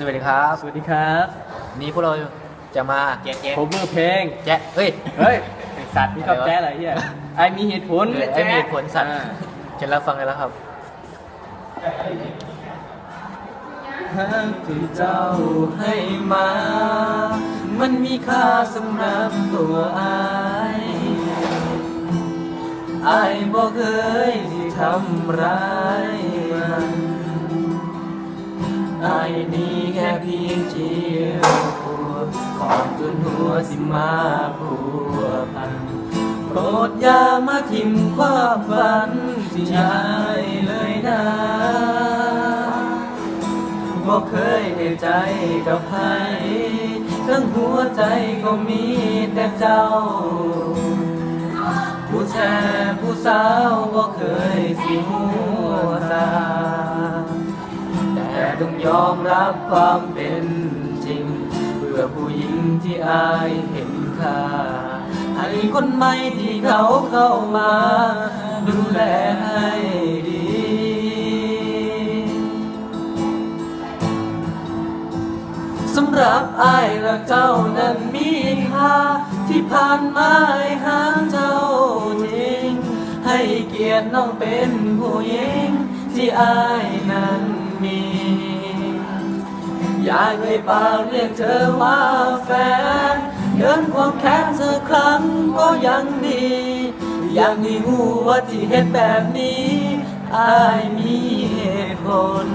สวัสดีครับ สวัสดีครับนี่พวกเราจะมาแจ๊ะแจ๊ะผมเบอร์เพลง แจ๊ะเฮ้ย เฮ้ยไอ้สัตว์นี่ชอบอะไรวะแจ๊อะไรเฮียไอมีเหตุผลเออจะมีเหตุผลสัตว์อ่าจะรับฟังกันแล้วครับ หากที่เจ้าให้มา มันมีค่าสำหรับตัวอายอายบอกเคยที่ทำร้ายมัน ไอายนี่แค่เพียงเชียวก่อนจนหัวสิมาผัวพันโปรดอย่ามาทิมความฝันที่อายเลยนะบอกเคยให้ใจกับใครทั้งหัวใจก็มีแต่เจ้า ผู้แช่ผู้สาวบอกเคยสิหั ต้องยอมรับความเป็นจริง เพื่อผู้หญิงที่อายเห็นค่า ให้คนใหม่ที่เขาเข้ามา ดูแลให้ดี สำหรับอายและเจ้านั้นมีค่า ที่ผ่านมาให้หาเจ้าจริง ให้เกียรติน้องเป็นผู้หญิงที่อายนั้นมี อยากให้ปากเรียกเธอว่าแฟนเดินความแค้นสักครั้งก็ยังดี อยากให้หูว่าที่เห็นแบบนี้อายมีเหตุผล